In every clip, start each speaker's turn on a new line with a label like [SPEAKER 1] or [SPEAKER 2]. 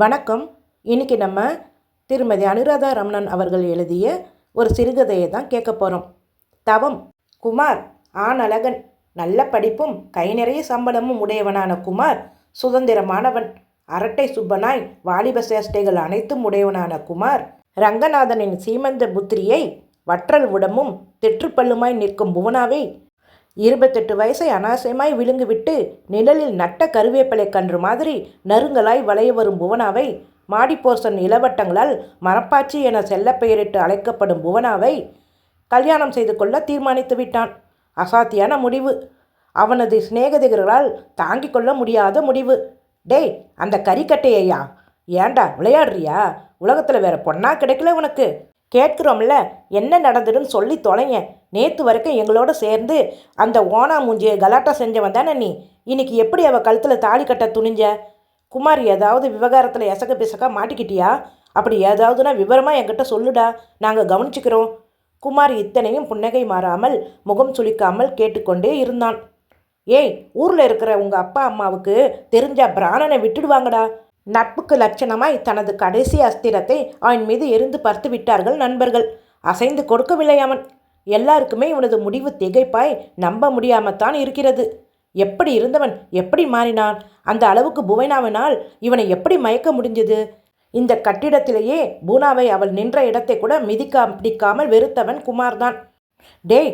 [SPEAKER 1] வணக்கம். இன்னைக்கு நம்ம திருமதி அனுராதா ரமணன் அவர்கள் எழுதிய ஒரு சிறுகதையை தான் கேட்க போகிறோம் தவம் குமார் ஆண் அழகன் நல்ல படிப்பும் கை நிறைய சம்பளமும் உடையவனான குமார் சுதந்திரமானவன் அரட்டை சுப்பனாய் வாலிப சேஷ்டைகள் அனைத்தும் உடையவனான குமார் ரங்கநாதனின் சீமந்த புத்திரியை வற்றல் உடமும் தெற்றுப்பல்லுமாய் நிற்கும் புவனாவை இருபத்தெட்டு வயசை அனாசயமாய் விழுங்குவிட்டு நிழலில் நட்ட கருவேப்பிலை கன்று மாதிரி நறுங்கலாய் வளைய வரும் புவனாவை மாடிப்போர்சன் இளவட்டங்களால் மரப்பாச்சி என செல்ல பெயரிட்டு அழைக்கப்படும் புவனாவை கல்யாணம் செய்து கொள்ள தீர்மானித்து விட்டான். அசாத்தியான முடிவு. அவனது சிநேகதிகர்களால் தாங்கிக் கொள்ள முடியாத முடிவு. டேய் அந்த கறிக்கட்டையா ஏன்டா விளையாடுறியா? உலகத்தில் வேற பொண்ணா கிடைக்கல உனக்கு. கேட்குறோம்ல என்ன நடந்ததுன்னு சொல்லி தொலைங்க நேற்று வரைக்கும் எங்களோட சேர்ந்து அந்த ஓனா மூஞ்சியை கலாட்டா செஞ்சவன் தானே நீ? இன்னைக்கு எப்படி அவள் கழுத்தில் தாலி கட்ட துணிஞ்ச? குமார் ஏதாவது விவகாரத்தில் எசக பிசக்கா மாட்டிக்கிட்டியா? அப்படி ஏதாவதுனா விவரமாக என்கிட்ட சொல்லுடா. நாங்கள் கவனிச்சுக்கிறோம். குமார் இத்தனையும் புன்னகை மாறாமல் முகம் சுளிக்காமல் கேட்டுக்கொண்டே இருந்தான். ஏய் ஊரில் இருக்கிற உங்கள் அப்பா அம்மாவுக்கு தெரிஞ்சா பிராணனை விட்டுடுவாங்கடா. நட்புக்கு லட்சணமாய் தனது கடைசி அஸ்திரத்தை அவன் மீது எரிந்து பார்த்து விட்டார்கள் நண்பர்கள். அசைந்து கொடுக்கவில்லை அவன். எல்லாருக்குமே இவனது முடிவு திகைப்பாய் நம்ப முடியாமத்தான் இருக்கிறது. எப்படி இருந்தவன் எப்படி மாறினான்? அந்த அளவுக்கு புவனாவினால் இவனை எப்படி மயக்க முடிஞ்சது? இந்த கட்டிடத்திலேயே பூனாவை அவள் நின்ற இடத்தை கூட மிதிக்கா பிடிக்காமல் வெறுத்தவன் குமார்தான். டேய்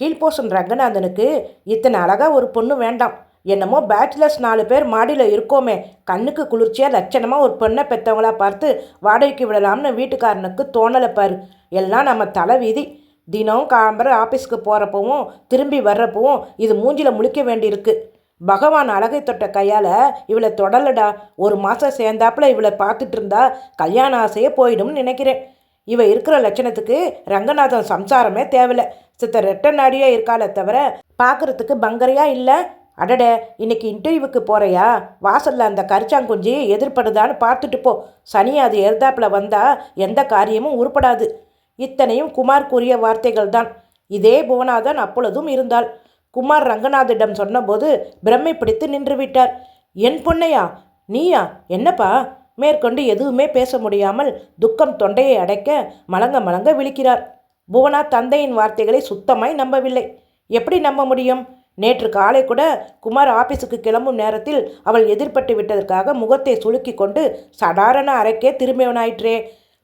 [SPEAKER 1] கீழ்போசன் ரங்கநாதனுக்கு இத்தனை அழகாக ஒரு பொண்ணு வேண்டாம். என்னமோ பேச்சுலர்ஸ் நாலு பேர் மாடியில் இருக்கோமே. கண்ணுக்கு குளிர்ச்சியாக லட்சணமாக ஒரு பெண்ணை பெற்றவங்களா பார்த்து வாடகைக்கு விடலாம்னு வீட்டுக்காரனுக்கு தோணலை பாரு. எல்லாம் நம்ம தலை வீதி. தினம் காம்பரை ஆஃபீஸ்க்கு போகிறப்பவும் திரும்பி வர்றப்பவும் இது மூஞ்சில் முழிக்க வேண்டியிருக்கு. பகவான் அழகை தொட்ட கையால் இவளை தொடலடா. ஒரு மாதம் சேர்ந்தாப்புல இவளை பார்த்துட்டு இருந்தா கல்யாண ஆசையே போயிடும்னு நினைக்கிறேன். இவ இருக்கிற லட்சணத்துக்கு ரங்கநாதன் சம்சாரமே தேவையில்லை. சித்த ரெட்ட நாடியே இருக்காளே தவிர பார்க்குறதுக்கு பங்கரையா இல்லை. அடடே இன்னைக்கு இன்டர்வியூவுக்கு போகிறையா வாசலில் அந்த கரிச்சாங்குஞ்சி எதிர்படுதான்னு பார்த்துட்டு போ. சனி அது எதிர்த்தாப்பில் வந்தால் எந்த காரியமும் உருப்படாது. இத்தனையும் குமார் கூறிய வார்த்தைகள் தான் இதே புவனாதான் அப்பொழுதும் இருந்தாள். குமார் ரங்கநாதிடம் சொன்னபோது பிரம்மை பிடித்து நின்று விட்டார் என் பொண்ணையா நீயா? என்னப்பா? மேற்கொண்டு எதுவுமே பேச முடியாமல் துக்கம் தொண்டையை அடைக்க மலங்க மலங்க விழிக்கிறார். புவனா தந்தையின் வார்த்தைகளை சுத்தமாய் நம்பவில்லை. எப்படி நம்ப முடியும்? நேற்று காலை கூட குமார் ஆபீஸுக்கு கிளம்பும் நேரத்தில் அவள் எதிர்பட்டு விட்டதற்காக முகத்தை சுளுக்கி கொண்டு சடாரண அறைக்கே திரும்பியவனாயிற்றே.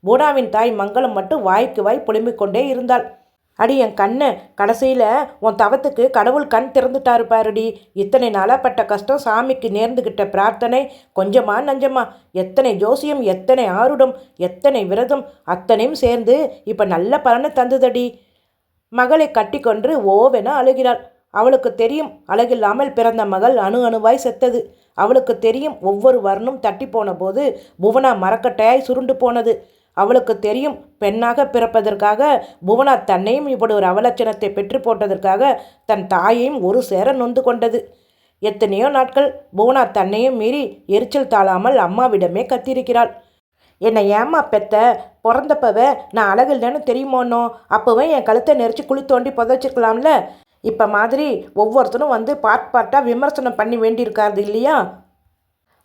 [SPEAKER 1] பூனாவின் தாய் மங்களம் மட்டும் வாய்க்கு வாய் புலம்பிக் கொண்டே இருந்தாள். அடி என் கண்ணு கடைசியில் உன் தவத்துக்கு கடவுள் கண் திறந்துட்டாரு பாருடி. இத்தனை நாளாக பட்ட கஷ்டம் சாமிக்கு நேர்ந்துக்கிட்ட பிரார்த்தனை. கொஞ்சமா நஞ்சமா. எத்தனை ஜோசியம் எத்தனை ஆருடம் எத்தனை விரதம் அத்தனையும் சேர்ந்து இப்போ நல்ல பலனை தந்துதடி. மகளை கட்டிக்கொண்டு ஓவென அழுகிறாள். அவளுக்கு தெரியும் அழகில்லாமல் பிறந்த மகள் அணு அணுவாய் செத்தது. அவளுக்கு தெரியும் ஒவ்வொரு வர்ணம் தட்டி போன போது புவனா மரக்கட்டையாய் சுருண்டு போனது. அவளுக்கு தெரியும் பெண்ணாக பிறப்பதற்காக புவனா தன்னையும் இப்படி ஒரு அவலட்சணத்தை பெற்று போட்டதற்காக தன் தாயையும் ஒரு சேர நொந்து கொண்டது. எத்தனையோ நாட்கள் புவனா தன்னையும் மீறி எரிச்சல் தாழாமல் அம்மாவிடமே கத்திருக்கிறாள் என்னை ஏமா பெத்த? பிறந்தப்பவே நான் அழகில்லைன்னு தெரியுமோனோ? அப்போவே என் கழுத்தை நெரிச்சு குழி தோண்டி புதைச்சிருக்கலாம்ல? இப்போ மாதிரி ஒவ்வொருத்தரும் வந்து பார்ட் பார்ட்டாக விமர்சனம் பண்ணி வேண்டியிருக்காது இல்லையா?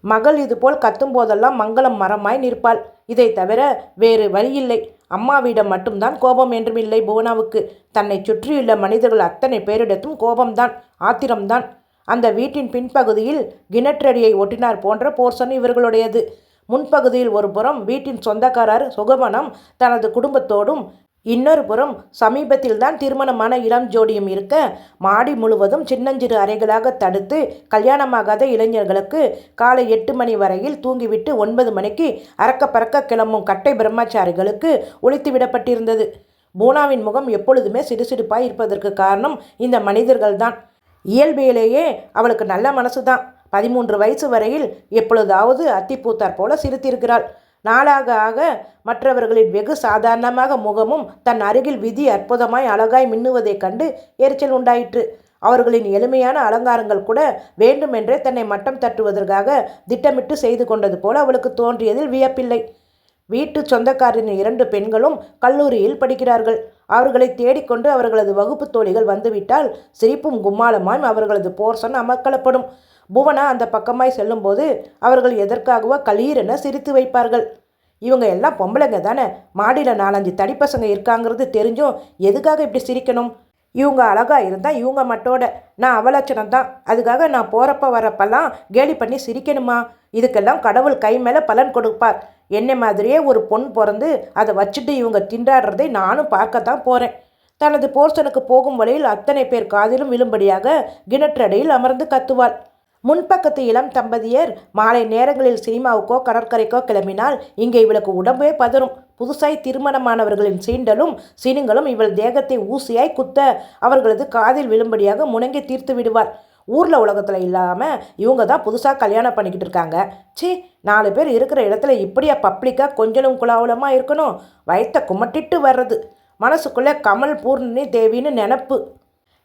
[SPEAKER 1] மகள் இதுபோல் கத்தும் போதெல்லாம் மங்களம் மரமாய் நிற்பாள். இதை தவிர வேறு வழியில்லை. அம்மாவிடம் மட்டும்தான் கோபம் என்றுமில்லை புவனாவுக்கு. தன்னை சுற்றியுள்ள மனிதர்கள் அத்தனை பேரிடத்தும் கோபம்தான் ஆத்திரம்தான். அந்த வீட்டின் பின்பகுதியில் கிணற்றடியை ஒட்டினார் போன்ற போர்சன் இவர்களுடையது. முன்பகுதியில் ஒரு புறம் வீட்டின் சொந்தக்காரர் சுகவனம் தனது குடும்பத்தோடும் இன்னொரு புறம் சமீபத்தில் தான் திருமணமான இளம் ஜோடியும் இருக்க மாடி முழுவதும் சின்னஞ்சிறு அறைகளாக தடுத்து கல்யாணமாகாத இளைஞர்களுக்கு காலை எட்டு மணி வரையில் தூங்கிவிட்டு ஒன்பது மணிக்கு அறக்க பறக்க கிளம்பும் கட்டை பிரம்மச்சாரிகளுக்கு ஒழித்து விடப்பட்டிருந்தது பூனாவின் முகம் எப்பொழுதுமே சிடுசிடுப்பாய் இருப்பதற்கு காரணம் இந்த மனிதர்கள்தான். இயல்பிலேயே அவளுக்கு நல்ல மனசு தான் பதிமூன்று வயசு வரையில் எப்பொழுதாவது அத்திப்பூத்தார் போல சிரித்திருக்கிறாள். நாளாக ஆக மற்றவர்களின் வெகு சாதாரணமாக முகமும் தன் அருகில் விதி அற்புதமாய் அழகாய் மின்னுவதைக் கண்டு எரிச்சல் உண்டாயிற்று. அவர்களின் எளிமையான அலங்காரங்கள் கூட வேண்டுமென்றே தன்னை மட்டம் தட்டுவதற்காக திட்டமிட்டு செய்து கொண்டது போல அவளுக்கு தோன்றியதில் வியப்பில்லை. வீட்டு சொந்தக்காரின் இரண்டு பெண்களும் கல்லூரியில் படிக்கிறார்கள். அவர்களை தேடிக்கொண்டு அவர்களது வகுப்பு தோழிகள் வந்துவிட்டால் சிரிப்பும் கும்மாளமாய் அவர்களது போர்சன் அமர்க்களப்படும் புவனா அந்த பக்கமாய் செல்லும்போது அவர்கள் எதற்காகவோ களீரென சிரித்து வைப்பார்கள். இவங்க எல்லாம் பொம்பளைங்க தானே? மாடியில் நாலஞ்சு தடிப்பசங்க இருக்காங்கிறது தெரிஞ்சும் எதுக்காக இப்படி சிரிக்கணும்? இவங்க அழகாக இருந்தால் இவங்க மட்டோட. நான் அவலட்சணம் தான். அதுக்காக நான் போகிறப்ப வரப்பெல்லாம் கேலி பண்ணி சிரிக்கணுமா? இதுக்கெல்லாம் கடவுள் கை மேலே பலன் கொடுப்பார். என்னை மாதிரியே ஒரு பொன் பிறந்து அதை வச்சுட்டு இவங்க திண்டாடுறதை நானும் பார்க்க தான் போகிறேன் தனது போர்சனுக்கு போகும் வழியில் அத்தனை பேர் காதிலும் விழும்படியாக கிணற்றடியில் அமர்ந்து கத்துவாள். முன்பக்கத்து இளம் தம்பதியர் மாலை நேரங்களில் சினிமாவுக்கோ கடற்கரைக்கோ கிளம்பினால் இங்கே இவளுக்கு உடம்பே பதறும். புதுசாய் திருமணமானவர்களின் சீண்டலும் சினுங்களும் இவள் தேகத்தை ஊசியாய் குத்த அவர்களது காதில் விழும்படியாக முணங்கி தீர்த்து விடுவார். ஊரில் உலகத்தில் இல்லாமல் இவங்க தான் புதுசாக கல்யாணம் பண்ணிக்கிட்டு இருக்காங்க. சி நாலு பேர் இருக்கிற இடத்துல இப்படியா பப்ளிக்காக கொஞ்சலும் குலாவலமாக இருக்கணும்? வயத்தை குமட்டிட்டு வர்றது. மனசுக்குள்ளே கமல் பூர்ணி தேவின்னு நினப்பு.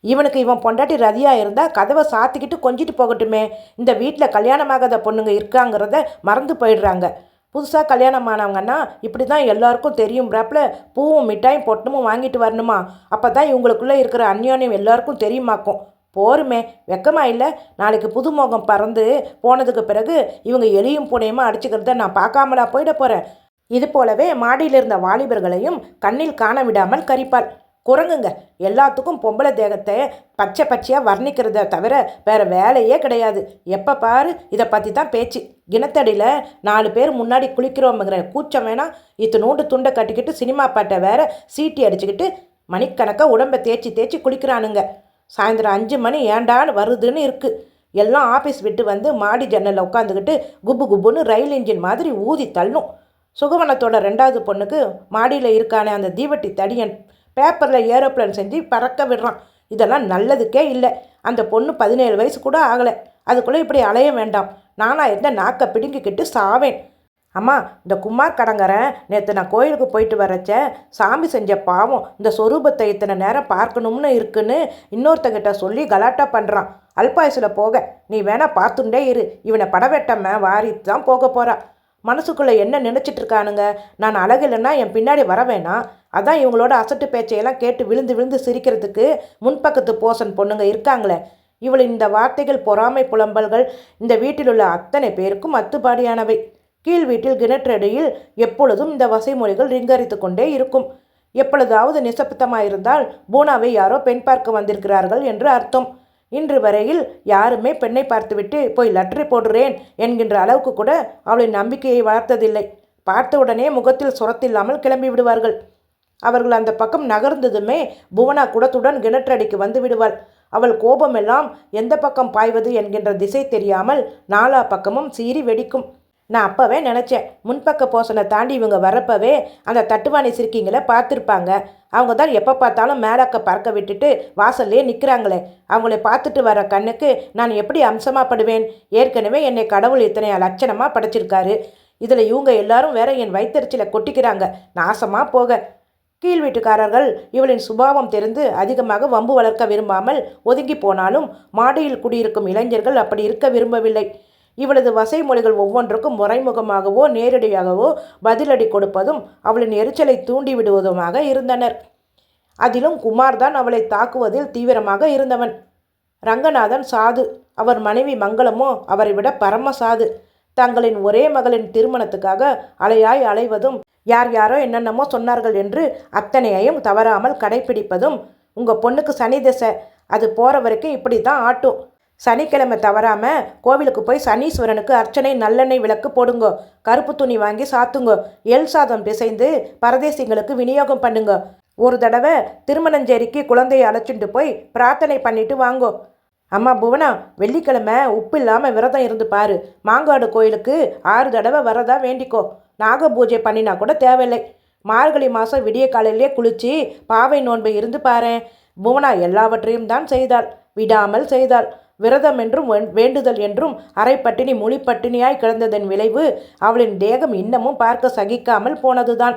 [SPEAKER 1] இவனுக்கு இவன் பொண்டாட்டி ரதியாக இருந்தால் கதவை சாத்திக்கிட்டு கொஞ்சிட்டு போகட்டுமே. இந்த வீட்டில் கல்யாணமாகாத பொண்ணுங்க இருக்காங்கிறத மறந்து போயிடுறாங்க. புதுசாக கல்யாணம் ஆனவங்கன்னா இப்படி தான் எல்லாருக்கும் தெரியும் பிராப்பில் பூவும் மிட்டாயும் பொட்டமும் வாங்கிட்டு வரணுமா? அப்போ தான் இவங்களுக்குள்ளே இருக்கிற அந்யோன்யம் எல்லாருக்கும் தெரியுமாக்கும். போருமே வெக்கமா இல்லை. நாளைக்கு புதுமுகம் பறந்து போனதுக்கு பிறகு இவங்க எலியும் பூனையுமா அடிச்சுக்கிறத நான் பார்க்காமலா போயிட போகிறேன் இது போலவே மாடியில் இருந்த வாலிபர்களையும் கண்ணில் காண விடாமல் கரிப்பாள். குரங்குங்க. எல்லாத்துக்கும் பொம்பளை தேகத்தை பச்சை பச்சையாக வர்ணிக்கிறத தவிர வேறு வேலையே கிடையாது. எப்போ பாரு இதை பற்றி தான் பேச்சு. கிணத்தடியில் நாலு பேர் முன்னாடி குளிக்கிறோமுங்கிற கூச்சம் வேணாம் இத்தினூண்டு துண்டை கட்டிக்கிட்டு சினிமா பாட்டை வேற சீட்டி அடிச்சுக்கிட்டு மணிக்கணக்காக உடம்பை தேய்ச்சி தேய்ச்சி குளிக்கிறானுங்க. சாயந்தரம் அஞ்சு மணி ஏண்டான்னு வருதுன்னு இருக்குது எல்லாம் ஆஃபீஸ் விட்டு வந்து மாடி ஜன்னலில் உட்காந்துக்கிட்டு குப்பு குப்புன்னு ரயில் இன்ஜின் மாதிரி ஊதி தள்ளும். சுகவனத்தோட ரெண்டாவது பொண்ணுக்கு மாடியில் இருக்கானே அந்த தீவட்டி தடியன் பேப்பரில் ஏரோப்ளேன் செஞ்சு பறக்க விடுறான். இதெல்லாம் நல்லதுக்கே இல்லை. அந்த பொண்ணு பதினேழு வயசு கூட ஆகலை. அதுக்குள்ளே இப்படி அலைய வேண்டாம். நானாக இருந்த நாக்கை பிடுங்கிக்கிட்டு சாவேன். அம்மா இந்த குமார் கடங்கரன் நேற்று நான் கோயிலுக்கு போயிட்டு வரச்ச சாமி செஞ்ச பாவம் இந்த சொரூபத்தை இத்தனை நேரம் பார்க்கணும்னு இருக்குன்னு இன்னொருத்தங்கிட்ட சொல்லி கலாட்டா பண்ணுறான் அல்பாயுசில் போக நீ வேணால் பார்த்துட்டே இரு. இவனை படவெட்டம்ம வாரி தான் போக போகிறா மனசுக்குள்ளே என்ன நினச்சிட்டு இருக்கானுங்க? நான் அழகில்லைன்னா என் பின்னாடி வர வேணாம். அதான் இவங்களோட அசட்டு பேச்சையெல்லாம் கேட்டு விழுந்து விழுந்து சிரிக்கிறதுக்கு முன்பக்கத்து போசன் பொண்ணுங்க இருக்காங்களே. இவள் இந்த வார்த்தைகள் பொறாமை புலம்பல்கள் இந்த வீட்டில் உள்ள அத்தனை பேருக்கும் அத்துப்பாடியானவை. கீழ் வீட்டில் கிணற்றடியில் எப்பொழுதும் இந்த வசைமொழிகள் ரிங்கரித்து கொண்டே இருக்கும். எப்பொழுதாவது நிசப்தமாயிருந்தால் பூனாவை யாரோ பெண் பார்க்க வந்திருக்கிறார்கள் என்று அர்த்தம். இன்று வரையில் யாருமே பெண்ணை பார்த்துவிட்டு போய் லட்ரி போடுறேன் என்கின்ற அளவுக்கு கூட அவளின் நம்பிக்கையை வளர்த்ததில்லை. பார்த்தவுடனே முகத்தில் சுரத்தில்லாமல் கிளம்பி விடுவார்கள். அவர்கள் அந்த பக்கம் நகர்ந்ததுமே புவனா குடத்துடன் கிணற்றடிக்கு வந்து விடுவாள். அவள் கோபமெல்லாம் எந்த பக்கம் பாய்வது என்கின்ற திசை தெரியாமல் நாலா பக்கமும் சீறி வெடிக்கும். நான் அப்போவே நினச்சேன் முன்பக்க போசனை தாண்டி இவங்க வரப்பவே அந்த தட்டுவாணி சிரிக்கிங்களை பார்த்துருப்பாங்க. அவங்க தான் எப்போ பார்த்தாலும் மேலக்க பறக்க விட்டுட்டு வாசல்லே நிற்கிறாங்களே அவங்களை பார்த்துட்டு வர கண்ணுக்கு நான் எப்படி அம்சமாகப்படுவேன் ஏற்கனவே என்னை கடவுள் இத்தனை லட்சணமாக படைச்சிருக்காரு. இதில் இவங்க எல்லாரும் வேற என் வயிற்றுச்சில கொட்டிக்கிறாங்க. நாசமாக போக. கீழ் வீட்டுக்காரர்கள் இவளின் சுபாவம் தெரிந்து அதிகமாக வம்பு வளர்க்க விரும்பாமல் ஒதுங்கி போனாலும் மாடியில் குடியிருக்கும் இளைஞர்கள் அப்படி இருக்க விரும்பவில்லை. இவளது வசை மொழிகள் ஒவ்வொன்றுக்கும் முறைமுகமாகவோ நேரடியாகவோ பதிலடி கொடுப்பதும் அவளின் எரிச்சலை தூண்டிவிடுவதுமாக இருந்தனர். அதிலும் குமார் தான் அவளை தாக்குவதில் தீவிரமாக இருந்தவன். ரங்கநாதன் சாது அவர் மனைவி மங்களமோ அவரை விட பரம சாது. தங்களின் ஒரே மகளின் திருமணத்துக்காக அலையாய் அலைவதும் யார் யாரோ என்னென்னமோ சொன்னார்கள் என்று அத்தனையையும் தவறாமல் கடைபிடிப்பதும் உங்கள் பொண்ணுக்கு சனி திசை. அது போகிற வரைக்கும் இப்படி தான் ஆட்டும். சனிக்கிழமை தவறாமல் கோவிலுக்கு போய் சனீஸ்வரனுக்கு அர்ச்சனை நல்லெண்ணெய் விளக்கு போடுங்கோ. கருப்பு துணி வாங்கி சாத்துங்கோ. எல் சாதம் பிசைந்து பரதேசிங்களுக்கு விநியோகம் பண்ணுங்க. ஒரு தடவை திருமணஞ்சேரிக்கு குழந்தையை அழைச்சிட்டு போய் பிரார்த்தனை பண்ணிட்டு வாங்கோ. அம்மா புவனா வெள்ளிக்கிழமை உப்பு இல்லாமல் விரதம் இருந்து பாரு. மாங்காடு கோயிலுக்கு ஆறு தடவை வரதா வேண்டிக்கோ. நாக பூஜை பண்ணினா கூட தேவையில்லை. மார்கழி மாதம் விடிய காலையிலே குளித்து பாவை நோன்பை இருந்து பாரு புவனா எல்லாவற்றையும் தான் செய்தாள். விடாமல் செய்தாள். விரதம் என்றும் வேண்டுதல் என்றும் அரைப்பட்டினி மொழிப்பட்டினியாய் கிடந்ததன் விளைவு அவளின் தேகம் இன்னமும் பார்க்க சகிக்காமல் போனதுதான்.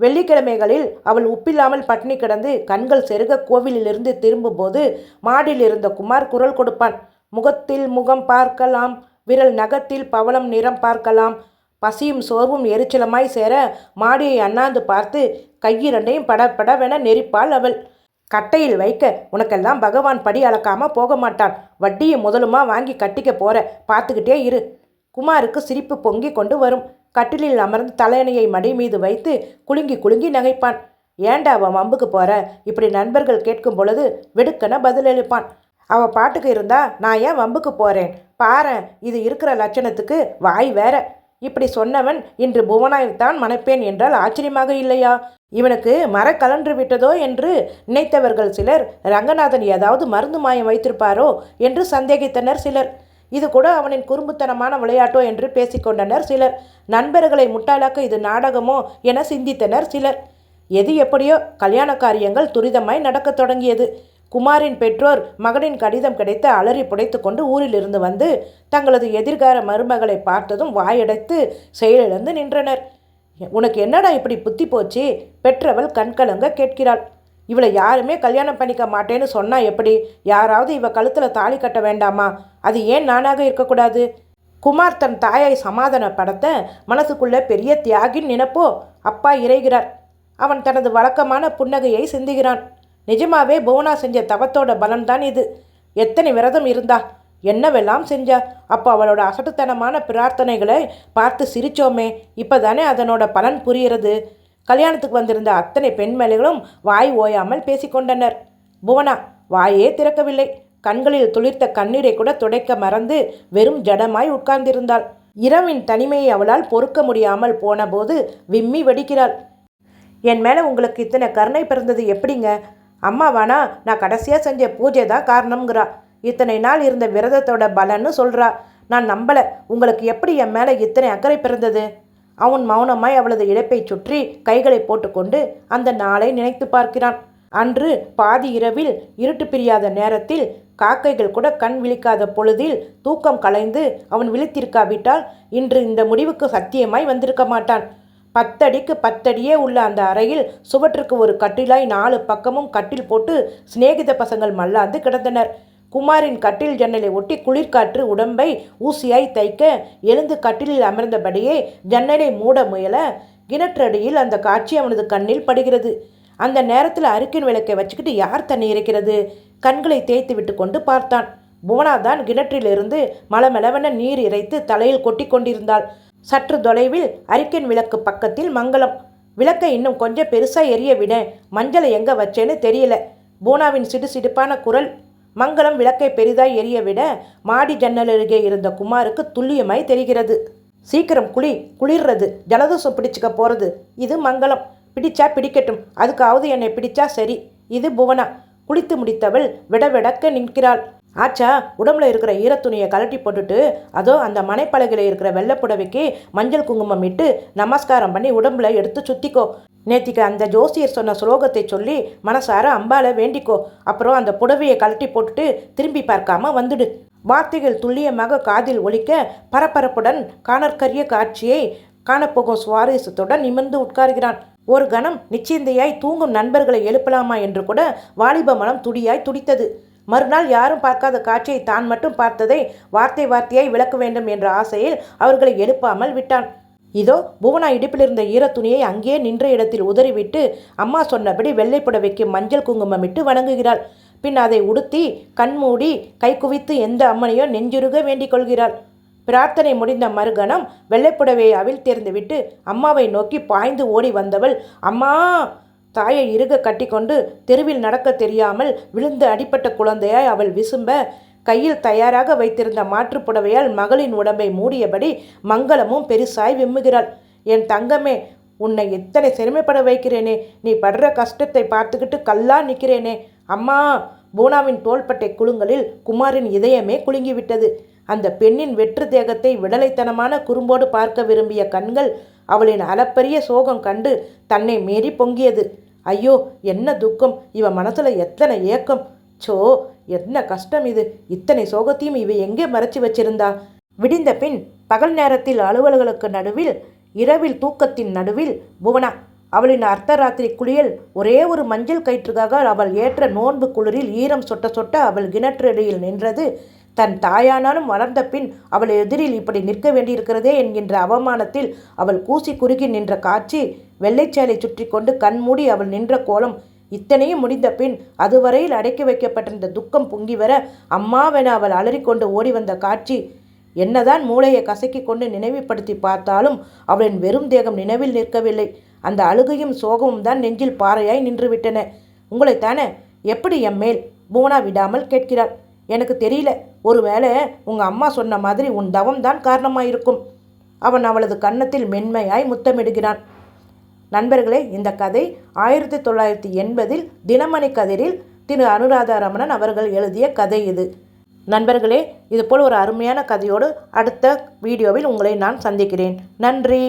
[SPEAKER 1] வெள்ளிக்கிழமைகளில் அவள் உப்பில்லாமல் பட்டினி கிடந்து கண்கள் செருக கோவிலிலிருந்து திரும்பும்போது மாடியில் இருந்த குமார் குரல் கொடுப்பான். முகத்தில் முகம் பார்க்கலாம். விரல் நகத்தில் பவளம் நிறம் பார்க்கலாம். பசியும் சோர்வும் எரிச்சலமாய் சேர மாடியை அண்ணாந்து பார்த்து கையிரண்டையும் படப்படவென நெரிப்பாள் அவள். கட்டையில் வைக்க உனக்கெல்லாம் பகவான் படி அளக்காம போக மாட்டான் வட்டியை முதலுமா வாங்கி கட்டிக்க போற. பார்த்துக்கிட்டே இரு குமாருக்கு சிரிப்பு பொங்கி கொண்டு வரும். கட்டிலில் அமர்ந்து தலையணையை மடி மீது வைத்து குலுங்கி குலுங்கி நகைப்பான். ஏன்டா அவன் வம்புக்கு போற? இப்படி நண்பர்கள் கேட்கும் பொழுது வெடுக்கன பதிலளிப்பான். அவள் பாட்டுக்கு இருந்தா நான் ஏன் வம்புக்கு போறேன்? பாரேன். இது இருக்கிற லட்சணத்துக்கு வாய் வேற. இப்படி சொன்னவன் இன்று புவனாய்த்தான் மணப்பேன் என்றால் ஆச்சரியமாக இல்லையா? இவனுக்கு மர கலன்று விட்டதோ என்று நினைத்தவர்கள் சிலர் ரங்கநாதன் ஏதாவது மருந்து மாயம் வைத்திருப்பாரோ என்று சந்தேகித்தனர் சிலர். இது கூட அவனின் குறும்புத்தனமான விளையாட்டோ என்று பேசிக்கொண்டனர் சிலர். நண்பர்களை முட்டாளாக்க இது நாடகமோ என சிந்தித்தனர் சிலர். எது எப்படியோ கல்யாண காரியங்கள் துரிதமாய் நடக்கத் தொடங்கியது. குமாரின் பெற்றோர் மகனின் கடிதம் கிடைத்து அலறி புடைத்து கொண்டு ஊரிலிருந்து வந்து தங்களது எதிர்கார மருமகளை பார்த்ததும் வாயடைத்து செயலிழந்து நின்றனர். உனக்கு என்னடா இப்படி புத்தி போச்சு? பெற்றவள் கண்கலங்க கேட்கிறாள். இவளை யாருமே கல்யாணம் பண்ணிக்க மாட்டேன்னு சொன்னா எப்படி? யாராவது இவ கழுத்தில் தாலி கட்ட வேண்டாமா? அது ஏன் நானாக இருக்கக்கூடாது? குமார் தன் தாயை சமாதானப்படுத்த மனசுக்குள்ள பெரிய தியாகின் நினைப்போ? அப்பா இறைகிறார். அவன் தனது வழக்கமான புன்னகையை சிந்துகிறான். நிஜமாவே புவனா செஞ்ச தவத்தோட பலன்தான் இது. எத்தனை விரதம் இருந்தா? என்னவெல்லாம் செஞ்சா? அப்போ அவளோட அசட்டுத்தனமான பிரார்த்தனைகளை பார்த்து சிரிச்சோமே இப்போ தானே அதனோட பலன் புரிகிறது. கல்யாணத்துக்கு வந்திருந்த அத்தனை பெண்மலைகளும் வாய் ஓயாமல் பேசிக்கொண்டனர் புவனா வாயே திறக்கவில்லை. கண்களில் துளிர்த்த கண்ணீரை கூட துடைக்க மறந்து வெறும் ஜடமாய் உட்கார்ந்திருந்தாள். இரவின் தனிமையை அவளால் பொறுக்க முடியாமல் போனபோது விம்மி வெடிக்கிறாள். என் மேலே உங்களுக்கு இத்தனை கருணை பிறந்தது எப்படிங்க? அம்மாவானா நான் கடைசியாக செஞ்ச பூஜை தான் காரணம்ங்கிறா. இத்தனை நாள் இருந்த விரதத்தோட பலன்னு சொல்கிறா நான் நம்பலை உங்களுக்கு எப்படி என் மேலே இத்தனை அக்கறை பிறந்தது? அவன் மௌனமாய் அவளது இழப்பை சுற்றி கைகளை போட்டுக்கொண்டு அந்த நாளை நினைத்து பார்க்கிறான். அன்று பாதி இரவில் இருட்டு பிரியாத நேரத்தில் காக்கைகள் கூட கண் விழிக்காத பொழுதில் தூக்கம் கலைந்து அவன் விழித்திருக்காவிட்டால் இன்று இந்த முடிவுக்கு சத்தியமாய் வந்திருக்க மாட்டான். பத்தடிக்கு பத்தடியே உள்ள அந்த அறையில் சுவற்றுக்கு ஒரு கட்டிலாய் நாலு பக்கமும் கட்டில் போட்டு சிநேகித பசங்கள் மல்லாந்து கிடந்தனர். குமாரின் கட்டில் ஜன்னலை ஒட்டி குளிர்காற்று உடம்பை ஊசியாய் தைக்க எழுந்து கட்டிலில் அமர்ந்தபடியே ஜன்னலை மூட முயல கிணற்றடியில் அந்த காட்சி அவனது கண்ணில் படுகிறது. அந்த நேரத்தில் அருக்கின் விளக்கை வச்சுக்கிட்டு யார் தண்ணி இருக்கிறது கண்களை தேய்த்து விட்டு கொண்டு பார்த்தான். புவனா தான் கிணற்றிலிருந்து மலமளவென நீர் இறைத்து தலையில் கொட்டி கொண்டிருந்தாள். சற்று தொலைவில் அரிக்கன் விளக்கு பக்கத்தில் மங்களம். விளக்கை இன்னும் கொஞ்சம் பெருசாக எரிய விட மஞ்சளை எங்கே வச்சேன்னு தெரியல. பூனாவின் சிடு சிடுப்பான குரல். மங்களம் விளக்கை பெரிதாய் எரிய விட மாடி ஜன்னல் அருகே இருந்த குமாருக்கு துல்லியமாய் தெரிகிறது. சீக்கிரம் குளி குளிர்றது. ஜலதோஷம் பிடிச்சிக்க போகிறது இது மங்களம். பிடிச்சா பிடிக்கட்டும். அதுக்காவது என்னை பிடிச்சா சரி. இது புவனா. குளித்து முடித்தவள் விடவிடக்க நிற்கிறாள். ஆச்சா உடம்புல இருக்கிற ஈரத்துணியை கலட்டி போட்டுட்டு அதோ அந்த மனைப்பலகையில் இருக்கிற வெள்ளைப்புடவைக்கு மஞ்சள் குங்குமம் இட்டு நமஸ்காரம் பண்ணி உடம்புல எடுத்து சுற்றிக்கோ நேத்திக்கு அந்த ஜோசியர் சொன்ன ஸ்லோகத்தை சொல்லி மனசார அம்பால வேண்டிக்கோ. அப்புறம் அந்த புடவையை கலட்டி போட்டுட்டு திரும்பி பார்க்காம வந்துடு. வார்த்தைகள் துல்லியமாக காதில் ஒலிக்க பரபரப்புடன் காணற்கரிய காட்சியை காணப்போகும் சுவாரஸ்யத்துடன் நிமிர்ந்து உட்கார்கிறான். ஒரு கணம் நிச்சயந்தையாய் தூங்கும் நண்பர்களை எழுப்பலாமா என்று கூட வாலிப மனம் துடியாய் துடித்தது. மறுநாள் யாரும் பார்க்காத காட்சியை தான் மட்டும் பார்த்ததை வார்த்தை வார்த்தையாய் விளக்க வேண்டும் என்ற ஆசையில் அவர்களை எழுப்பாமல் விட்டான். இதோ புவனா இடுப்பில் இருந்த ஈரத்துணியை அங்கேயே நின்ற இடத்தில் உதறிவிட்டு அம்மா சொன்னபடி வெள்ளை புடவைக்கு மஞ்சள் குங்குமமிட்டு வணங்குகிறாள். பின் அதை உடுத்தி கண்மூடி கை குவித்து எந்த அம்மனையோ நெஞ்சுருக வேண்டிக் கொள்கிறாள். பிரார்த்தனை முடிந்த மறுகணம் வெள்ளைப்புடவையை அவிழ்த்தெறிந்துவிட்டு அம்மாவை நோக்கி பாய்ந்து ஓடி வந்தவள் அம்மா! தாயை இறுக கட்டிக்கொண்டு தெருவில் நடக்க தெரியாமல் விழுந்து அடிப்பட்ட குழந்தையாய் அவள் விசும்ப கையில் தயாராக வைத்திருந்த மாற்றுப்புடவையால் மகளின் உடம்பை மூடியபடி மங்களமும் பெருசாய் விம்முகிறாள். என் தங்கமே உன்னை எத்தனை சிறுமைப்பட வைக்கிறேனே. நீ படுற கஷ்டத்தை பார்த்துக்கிட்டு கல்லா நிற்கிறேனே அம்மா! பூனாவின் தோள்பட்டை குழுங்களில் குமாரின் இதயமே குலுங்கிவிட்டது. அந்த பெண்ணின் வெற்று தேகத்தை விடலைத்தனமான குறும்போடு பார்க்க விரும்பிய கண்கள் அவளின் அளப்பரிய சோகம் கண்டு தன்னை மீறி பொங்கியது. ஐயோ என்ன துக்கம்? இவ மனசுல எத்தனை ஏக்கம்? சோ என்ன கஷ்டம் இது? இத்தனை சோகத்தையும் இவ எங்கே மறைச்சி வச்சிருந்தா? விடிந்த பின் பகல் நேரத்தில் அலுவல்களுக்கு நடுவில் இரவில் தூக்கத்தின் நடுவில் புவனா அவளின் அர்த்தராத்திரி குளியல் ஒரே ஒரு மஞ்சள் கயிற்றுக்காக அவள் ஏற்ற நோன்பு குளிரில் ஈரம் சொட்ட சொட்ட அவள் கிணற்றடியில் நின்றது. தன் தாயானாலும் வளர்ந்த பின் அவள் எதிரில் இப்படி நிற்க வேண்டியிருக்கிறதே என்கின்ற அவமானத்தில் அவள் கூசி குறுகி நின்ற காட்சி வெள்ளைச்சேலை சுற்றி கொண்டு கண்மூடி அவள் நின்ற கோலம் இத்தனையும் முடிந்த பின் அதுவரையில் அடக்கி வைக்கப்பட்டிருந்த துக்கம் பொங்கி வர அம்மாவென அவள் அலறிக்கொண்டு ஓடி வந்த காட்சி என்னதான் மூளையை கசக்கி கொண்டு நினைவுபடுத்தி பார்த்தாலும் அவளின் வெறும் தேகம் நினைவில் நிற்கவில்லை. அந்த அழுகையும் சோகமும் தான் நெஞ்சில் பாறையாய் நின்றுவிட்டன. உங்களைத்தானே? எப்படி எம்மேல் பூனா விடாமல் கேட்கிறாள். எனக்கு தெரியல. ஒருவேளை உங்கள் அம்மா சொன்ன மாதிரி உன் தவம் தான் காரணமாயிருக்கும். அவன் அவளது கன்னத்தில் மென்மையாய் முத்தமிடுகிறான். நண்பர்களே இந்த கதை ஆயிரத்தி தொள்ளாயிரத்தி எண்பதில் தினமணி கதிரில் திரு அனுராதாரமணன் அவர்கள் எழுதிய கதை இது. நண்பர்களே இதுபோல் ஒரு அருமையான கதையோடு அடுத்த வீடியோவில் உங்களை நான் சந்திக்கிறேன். நன்றி!